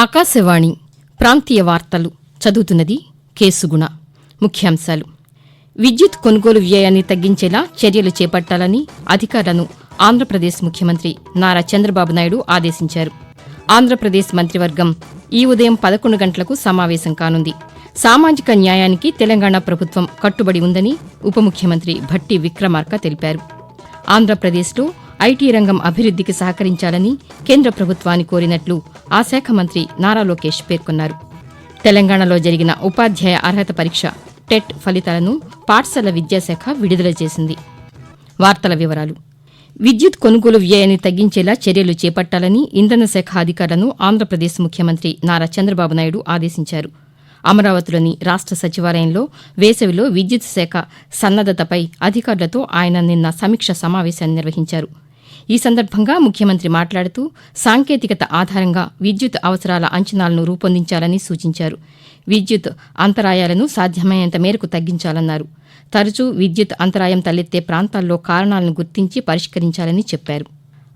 ఆకాశవాణి ప్రాంతీయ వార్తలు చదువుతున్నది కేసుగుణ. ముఖ్యాంశాలు. విద్యుత్ కొనుగోలు వ్యయాన్ని తగ్గించేలా చర్యలు చేపట్టాలని అధికారులను ఆంధ్రప్రదేశ్ ముఖ్యమంత్రి నారా చంద్రబాబు నాయుడు ఆదేశించారు. ఆంధ్రప్రదేశ్ మంత్రివర్గం ఈ ఉదయం పదకొండు గంటలకు సమావేశం కానుంది. సామాజిక న్యాయానికి తెలంగాణ ప్రభుత్వం కట్టుబడి ఉందని ఉప ముఖ్యమంత్రి భట్టి విక్రమార్క తెలిపారు. ఆంధ్రప్రదేశ్లో ఐటీ రంగం అభివృద్ధికి సహకరించాలని కేంద్ర ప్రభుత్వాన్ని కోరినట్లు ఆ శాఖ మంత్రి నారా లోకేష్ పేర్కొన్నారు. తెలంగాణలో జరిగిన ఉపాధ్యాయ అర్హత పరీక్ష టెట్ ఫలితాలను పాఠశాల విద్యాశాఖ విడుదల చేసింది. వార్తల వివరాలు. విద్యుత్ కొనుగోలు వ్యయాన్ని తగ్గించేలా చర్యలు చేపట్టాలని ఇంధన శాఖ అధికారులను ఆంధ్రప్రదేశ్ ముఖ్యమంత్రి నారా చంద్రబాబు నాయుడు ఆదేశించారు. అమరావతిలోని రాష్ట సచివాలయంలో వేసవిలో విద్యుత్ శాఖ సన్నద్దతపై అధికారులతో ఆయన నిన్న సమీక్ష సమావేశాన్ని నిర్వహించారు. ఈ సందర్భంగా ముఖ్యమంత్రి మాట్లాడుతూ సాంకేతికత ఆధారంగా విద్యుత్ అవసరాల అంచనాలను రూపొందించాలని సూచించారు. విద్యుత్ అంతరాయాలను సాధ్యమైనంత మేరకు తగ్గించాలన్నారు. తరచూ విద్యుత్ అంతరాయం తలెత్తే ప్రాంతాల్లో కారణాలను గుర్తించి పరిష్కరించాలని చెప్పారు.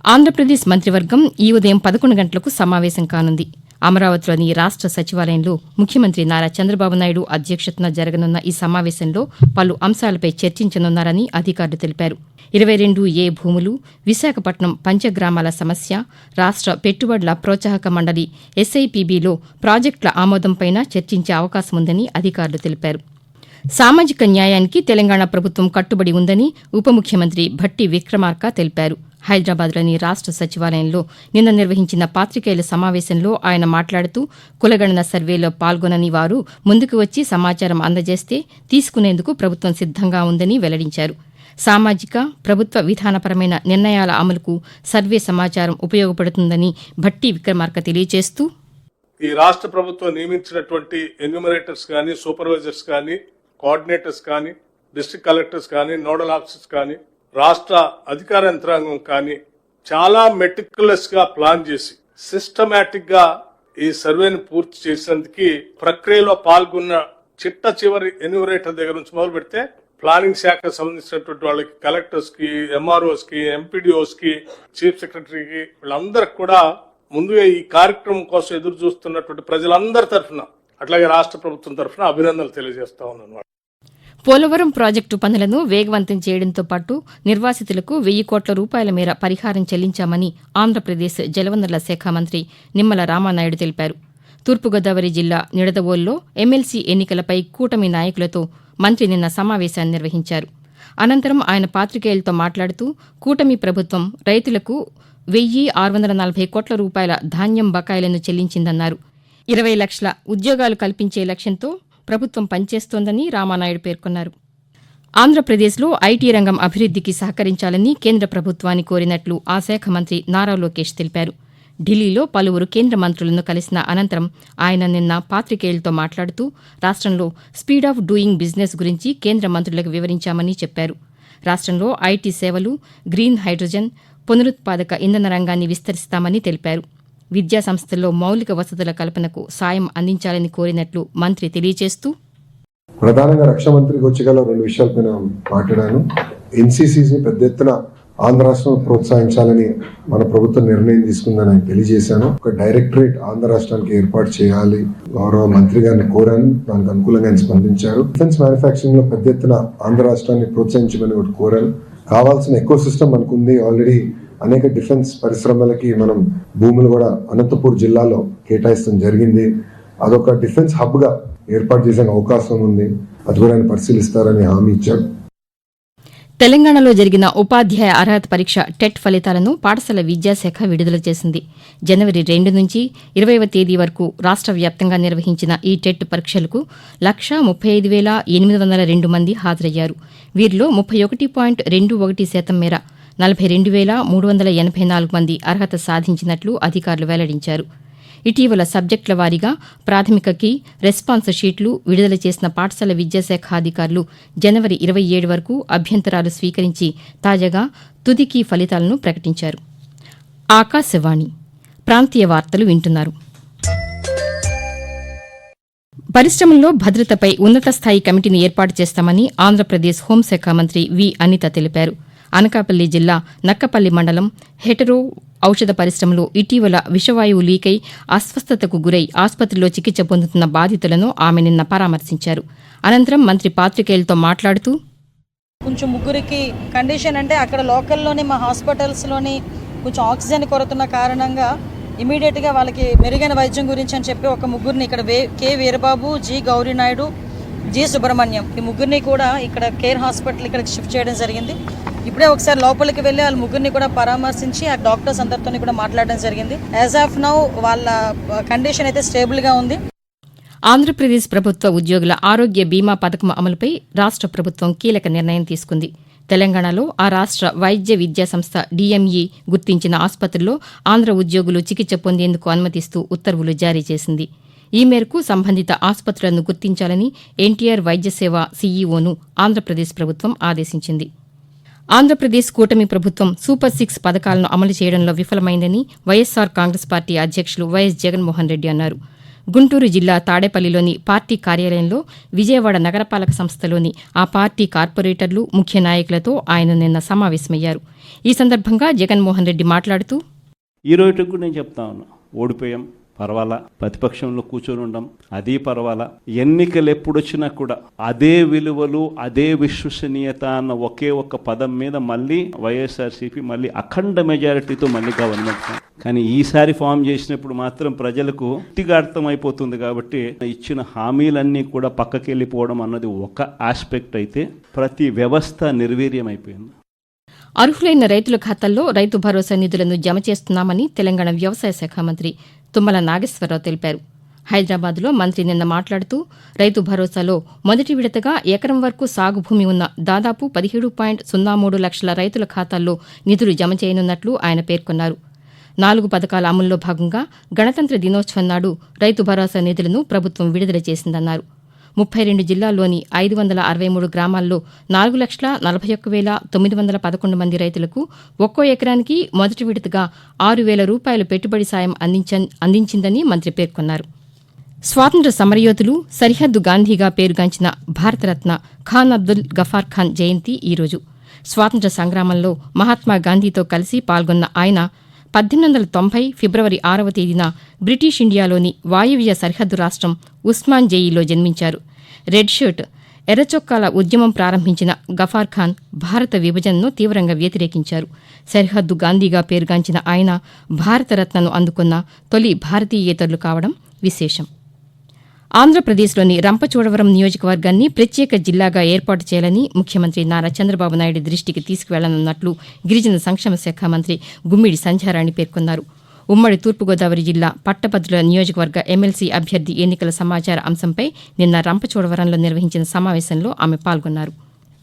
ఆంధ్రప్రదేశ్ మంత్రివర్గం ఈ ఉదయం పదకొండు గంటలకు సమావేశం కానుంది. అమరావతిలోని రాష్ట సచివాలయంలో ముఖ్యమంత్రి నారా చంద్రబాబు నాయుడు అధ్యక్షతన జరగనున్న ఈ సమావేశంలో పలు అంశాలపై చర్చించనున్నారని అధికారులు తెలిపారు. ఇరవై రెండు ఏ భూములు విశాఖపట్నం పంచగ్రామాల సమస్య రాష్ట పెట్టుబడుల ప్రోత్సాహక మండలి ఎస్ఐపిబిలో ప్రాజెక్టుల ఆమోదంపైన చర్చించే అవకాశం ఉందని అధికారులు తెలిపారు. సామాజిక న్యాయానికి తెలంగాణ ప్రభుత్వం కట్టుబడి ఉందని ఉప ముఖ్యమంత్రి భట్టి విక్రమార్క తెలిపారు. హైదరాబాద్లోని రాష్ట సచివాలయంలో నిన్న నిర్వహించిన పాతికేయుల సమావేశంలో ఆయన మాట్లాడుతూ కులగణన సర్వేలో పాల్గొనని వారు ముందుకు వచ్చి సమాచారం అందజేస్తే తీసుకునేందుకు ప్రభుత్వం సిద్దంగా ఉందని వెల్లడించారు. సామాజిక ప్రభుత్వ విధానపరమైన నిర్ణయాల అమలుకు సర్వే సమాచారం ఉపయోగపడుతుందని భట్టి విక్రమార్క తెలియజేస్తూ ఈ రాష్ట్ర ప్రభుత్వం నియమించినటువంటి ఎన్యూమరేటర్స్ కానీ సూపర్వైజర్స్ కానీ కోఆర్డినేటర్స్ కానీ డిస్ట్రిక్ట్ కలెక్టర్స్ కానీ నోడల్ ఆఫీసర్స్ కానీ రాష్ట్ర అధికార యంత్రాంగం కానీ చాలా మెటిక్యులస్గా ప్లాన్ చేసి సిస్టమేటిక్గా ఈ సర్వేని పూర్తి చేసినందుకు ప్రక్రియలో పాల్గొన్న చిట్ట చివరి ఎన్యూరేటర్ దగ్గర నుంచి మొదలు పెడితే ప్లానింగ్ శాఖకు సంబంధించినటువంటి వాళ్ళకి కలెక్టర్స్కి ఎంఆర్ఓస్కి ఎంపీడీఓస్కి చీఫ్ సెక్రటరీకి వీళ్ళందరికి కూడా ముందుగా ఈ కార్యక్రమం కోసం ఎదురు చూస్తున్నటువంటి ప్రజలందరి తరఫున అట్లాగే రాష్ట్ర ప్రభుత్వం తరఫున అభినందనలు తెలియజేస్తా ఉన్నాను. పోలవరం ప్రాజెక్టు పనులను వేగవంతం చేయడంతో పాటు నిర్వాసితులకు వెయ్యి కోట్ల రూపాయల మేర పరిహారం చెల్లించామని ఆంధ్రప్రదేశ్ జలవనరుల శాఖ మంత్రి నిమ్మల రామానాయుడు తెలిపారు. తూర్పుగోదావరి జిల్లా నిడదవోల్లో ఎమ్మెల్సీ ఎన్నికలపై కూటమి నాయకులతో మంత్రి నిన్న సమావేశాన్ని నిర్వహించారు. అనంతరం ఆయన పాతికేయులతో మాట్లాడుతూ కూటమి ప్రభుత్వం రైతులకు వెయ్యి ఆరు వందల నలభై కోట్ల రూపాయల ధాన్యం బకాయిలను చెల్లించిందన్నారు. ఇరవై లక్షల ఉద్యోగాలు కల్పించే లక్ష్యంతో ప్రభుత్వం పనిచేస్తోందని రామానాయుడు పేర్కొన్నారు. ఆంధ్రప్రదేశ్లో ఐటీ రంగం అభివృద్ధికి సహకరించాలని కేంద్ర ప్రభుత్వాన్ని కోరినట్లు ఆ శాఖ మంత్రి నారా లోకేష్ తెలిపారు. ఢిల్లీలో పలువురు కేంద్ర మంత్రులను కలిసిన అనంతరం ఆయన నిన్న పాతికేయులతో మాట్లాడుతూ రాష్ట్రంలో స్పీడ్ ఆఫ్ డూయింగ్ బిజినెస్ గురించి కేంద్ర మంత్రులకు వివరించామని చెప్పారు. రాష్ట్రంలో ఐటీ సేవలు గ్రీన్ హైడ్రోజన్ పునరుత్పాదక ఇంధన రంగాన్ని విస్తరిస్తామని తెలిపారు. విద్యా సంస్థల్లో మౌలిక వసతుల కల్పనకు సాయం అందించాలని కోరినట్లు మంత్రి తెలియజేస్తూ ప్రధానంగా రక్షణ మంత్రికి వచ్చి గల రెండు విషయాలపైన మాట్లాడాను. ఎన్సీసీని పెద్ద ఎత్తున ఆంధ్ర రాష్ట్రం ప్రోత్సహించాలని మన ప్రభుత్వం నిర్ణయం తీసుకుందని ఆయన తెలియజేశాను. ఒక డైరెక్టరేట్ ఆంధ్ర రాష్ట్రానికి ఏర్పాటు చేయాలి గౌరవ మంత్రి గారిని కోరాను. దానికి అనుకూలంగా ఆయన స్పందించారు. డిఫెన్స్ మ్యానుఫ్యాక్చరింగ్లో పెద్ద ఎత్తున ఆంధ్ర రాష్ట్రాన్ని ప్రోత్సహించమని ఒకటి కోరాను. కావాల్సిన ఎక్కువ సిస్టమ్ మనకు ఉంది ఆల్రెడీ అనేక డిఫెన్స్ పరిశ్రమలకి మనం భూములు కూడా అనంతపూర్ జిల్లాలో కేటాయిస్తాం జరిగింది. అదొక డిఫెన్స్ హబ్గా ఏర్పాటు చేసే అవకాశం ఉంది. అది కూడా ఆయన పరిశీలిస్తారని హామీ ఇచ్చారు. తెలంగాణలో జరిగిన ఉపాధ్యాయ అర్హత పరీక్ష టెట్ ఫలితాలను పాఠశాల విద్యాశాఖ విడుదల చేసింది. జనవరి రెండు నుంచి ఇరవైవ తేదీ వరకు రాష్ట్ర వ్యాప్తంగా నిర్వహించిన ఈ టెట్ పరీక్షలకు లక్ష ముప్పై ఐదు వేల ఎనిమిది వందల రెండు మంది హాజరయ్యారు. వీరిలో ముప్పై ఒకటి పాయింట్ రెండు ఒకటి శాతం మేర నలభై రెండు వేల మూడు వందల ఎనభై నాలుగు మంది అర్హత సాధించినట్లు అధికారులు వెల్లడించారు. ఇటీవల సబ్జెక్టుల వారీగా ప్రాథమికకి రెస్పాన్స్ షీట్లు విడుదల చేసిన పాఠశాల విద్యాశాఖ అధికారులు జనవరి ఇరవై ఏడు వరకు అభ్యంతరాలు స్వీకరించి తాజాగా తుదికి ఫలితాలను ప్రకటించారు. ఆకాశవాణి ప్రాంతీయ వార్తలు వింటున్నారు. పరిశ్రమల్లో భద్రతపై ఉన్నత స్థాయి కమిటీని ఏర్పాటు చేస్తామని ఆంధ్రప్రదేశ్ హోంశాఖ మంత్రి వి అనిత తెలిపారు. అనకాపల్లి జిల్లా నక్కపల్లి మండలం హెటరో ఔషధ పరిశ్రమలో ఇటీవల విషవాయువు లీకై అస్వస్థతకు గురై ఆసుపత్రిలో చికిత్స పొందుతున్న బాధితులను ఆమె నిన్న పరామర్శించారు. అనంతరం మంత్రి పాత్రికేయులతో మాట్లాడుతూ కొంచెం ముగ్గురికి కండిషన్ అంటే అక్కడ లోకల్లోని మా హాస్పిటల్స్లోని కొంచెం ఆక్సిజన్ కొరతున్న కారణంగా ఇమీడియట్గా వాళ్ళకి మెరుగైన వైద్యం గురించి అని చెప్పి ఒక ముగ్గురిని ఇక్కడ వే K. Veerababu G. Gourinaidu G Subrahmanyam. ఈ ముగ్గురిని కూడా ఇక్కడ కేర్ హాస్పిటల్ ఇక్కడికి షిఫ్ట్ చేయడం జరిగింది. ఇప్పుడే ఒకసారి లోపలికి వెళ్ళి వాళ్ళ ముగ్గురిని కూడా పరామర్శించి ఆ డాక్టర్స్ అందరితో కూడా మాట్లాడడం జరిగింది. యాజ్ ఆఫ్ నౌ వాళ్ళ కండిషన్ అయితే స్టేబుల్గా ఉంది. ఆంధ్రప్రదేశ్ ప్రభుత్వ ఉద్యోగుల ఆరోగ్య బీమా పథకం అమలుపై రాష్ట్ర ప్రభుత్వం కీలక నిర్ణయం తీసుకుంది. తెలంగాణలో ఆ రాష్ట్ర వైద్య విద్యా సంస్థ డిఎంఈ గుర్తించిన ఆసుపత్రిలో ఆంధ్ర ఉద్యోగులు చికిత్స పొందేందుకు అనుమతిస్తూ ఉత్తర్వులు జారీ చేసింది. ఈ మేరకు సంబంధిత ఆసుపత్రులను గుర్తించాలని ఎన్టీఆర్ వైద్య సేవ సీఈఓను ఆంధ్రప్రదేశ్ ప్రభుత్వం ఆదేశించింది. ఆంధ్రప్రదేశ్ కూటమి ప్రభుత్వం సూపర్ సిక్స్ పథకాలను అమలు చేయడంలో విఫలమైందని వైఎస్సార్ కాంగ్రెస్ పార్టీ అధ్యక్షులు వైఎస్ జగన్మోహన్ రెడ్డి అన్నారు. గుంటూరు జిల్లా తాడేపల్లిలోని పార్టీ కార్యాలయంలో విజయవాడ నగరపాలక సంస్థలోని ఆ పార్టీ కార్పొరేటర్లు ముఖ్య నాయకులతో ఆయన నిన్న సమావేశమయ్యారు. ఈ సందర్భంగా జగన్మోహన్ రెడ్డి మాట్లాడుతూ ఈ రోజుకు నేను చెప్తా ఉన్నా ఓడిపోయాం. పర్వాలా? ప్రతిపక్షంలో కూర్చొని ఉండం అది పర్వాలా? ఎన్నికలు ఎప్పుడొచ్చినా కూడా అదే విలువలు అదే విశ్వసనీయత అన్న ఒకే ఒక్క పదం మీద మళ్ళీ వైఎస్ఆర్సీపీ మళ్ళీ అఖండ మెజారిటీతో మళ్ళీ గవర్నమెంట్ కానీ ఈసారి ఫామ్ చేసినప్పుడు మాత్రం ప్రజలకు పూర్తిగా అర్థమైపోతుంది కాబట్టి ఇచ్చిన హామీలన్నీ కూడా పక్కకెళ్ళిపోవడం అన్నది ఒక ఆస్పెక్ట్ అయితే ప్రతి వ్యవస్థ నిర్వీర్యం అయిపోయింది అర్హులైన రైతుల ఖాతాల్లో రైతు భరోసా నిధులను జమ చేస్తున్నామని తెలంగాణ వ్యవసాయ శాఖ మంత్రి తుమ్మల నాగేశ్వరరావు తెలిపారు. హైదరాబాద్లో మంత్రి నిన్న మాట్లాడుతూ రైతు భరోసాలో మొదటి విడతగా ఎకరం వరకు సాగు భూమి ఉన్న దాదాపు పదిహేడు పాయింట్ సున్నా మూడు లక్షల రైతుల ఖాతాల్లో నిధులు జమ చేయనున్నట్లు ఆయన పేర్కొన్నారు. నాలుగు పథకాల అమల్లో భాగంగా గణతంత్ర దినోత్సవం నాడు రైతు భరోసా నిధులను ప్రభుత్వం విడుదల చేసిందన్నారు. ముప్పై రెండు జిల్లాల్లోని ఐదు వందల అరవై మూడు గ్రామాల్లో నాలుగు లక్షల నలభై ఒక్క వేల తొమ్మిది వందల పదకొండు మంది రైతులకు ఒక్కో ఎకరానికి మొదటి విడతగా ఆరు వేల రూపాయల పెట్టుబడి సాయం అందించ అందించిందని మంత్రి పేర్కొన్నారు. స్వాతంత్ర సమరయోధులు సరిహద్దు గాంధీగా పేరుగాంచిన భారతరత్న ఖాన్ అబ్దుల్ గఫార్ ఖాన్ జయంతి ఈరోజు. స్వాతంత్ర సంగ్రామంలో మహాత్మా గాంధీతో కలిసి పాల్గొన్న ఆయన పద్దెనిమిది వందల తొంభై ఫిబ్రవరి ఆరవ తేదీన బ్రిటిష్ ఇండియాలోని వాయువ్య సరిహద్దు రాష్ట్రం ఉస్మాన్ జేయిలో జన్మించారు. రెడ్ షర్ట్ ఎర్రచొక్కాల ఉద్యమం ప్రారంభించిన గఫార్ ఖాన్ భారత విభజనను తీవ్రంగా వ్యతిరేకించారు. సరిహద్దు గాంధీగా పేరుగాంచిన ఆయన భారతరత్నను అందుకున్న తొలి భారతీయేతరులు కావడం విశేషం. ఆంధ్రప్రదేశ్లోని రంపచోడవరం నియోజకవర్గాన్ని ప్రత్యేక జిల్లాగా ఏర్పాటు చేయాలని ముఖ్యమంత్రి నారా చంద్రబాబు నాయుడు దృష్టికి తీసుకువెళ్ళనున్నట్లు గిరిజన సంక్షేమ శాఖ మంత్రి గుమ్మిడి సంధ్యారాణి పేర్కొన్నారు. ఉమ్మడి తూర్పుగోదావరి జిల్లా పట్టభద్రుల నియోజకవర్గ ఎమ్మెల్సీ అభ్యర్థి ఎన్నికల సమాచార అంశంపై నిన్న రంపచోడవరంలో నిర్వహించిన సమావేశంలో ఆమె పాల్గొన్నారు.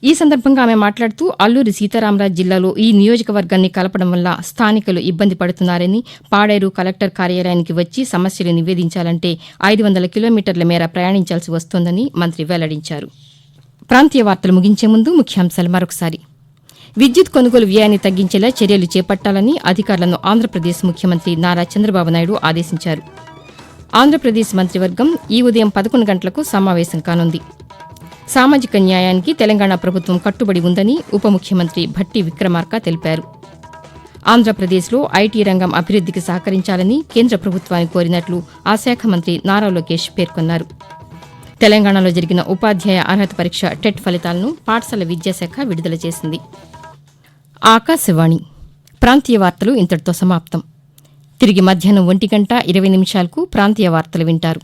ఈ సందర్భంగా ఆమె మాట్లాడుతూ అల్లూరి సీతారామరాజు జిల్లాలో ఈ నియోజకవర్గాన్ని కలపడం వల్ల స్థానికులు ఇబ్బంది పడుతున్నారని పాడేరు కలెక్టర్ కార్యాలయానికి వచ్చి సమస్యలు నివేదించాలంటే ఐదు వందల కిలోమీటర్ల మేర ప్రయాణించాల్సి వస్తోందని మంత్రి వెల్లడించారు. ప్రాంతీయ వార్తలు ముగించే ముందు ముఖ్యాంశాలు మరొకసారి. విద్యుత్ కొనుగోలు వ్యయాన్ని తగ్గించేలా చర్యలు చేపట్టాలని అధికారులను ఆంధ్రప్రదేశ్ ముఖ్యమంత్రి నారా చంద్రబాబు నాయుడు ఆదేశించారు. ఆంధ్రప్రదేశ్ మంత్రివర్గం ఈ ఉదయం పదకొండు గంటలకు సమావేశం కానుంది. సామాజిక న్యాయానికి తెలంగాణ ప్రభుత్వం కట్టుబడి ఉందని ఉప ముఖ్యమంత్రి భట్టి విక్రమార్క తెలిపారు. ఆంధ్రప్రదేశ్లో ఐటీ రంగం అభివృద్ధికి సహకరించాలని కేంద్ర ప్రభుత్వాన్ని కోరినట్లు ఆ శాఖ మంత్రి నారా లోకేష్ పేర్కొన్నారు. తెలంగాణలో జరిగిన ఉపాధ్యాయ అర్హత పరీక్ష టెట్ ఫలితాలను పాఠశాల విద్యాశాఖ విడుదల చేసింది. ఆకాశవాణి ప్రాంతీయ వార్తలు ఇంతటితో సమాప్తం. తిరిగి మధ్యాహ్నం ఒంటి గంట ఇరవై నిమిషాలకు ప్రాంతీయ వార్తలు వింటారు.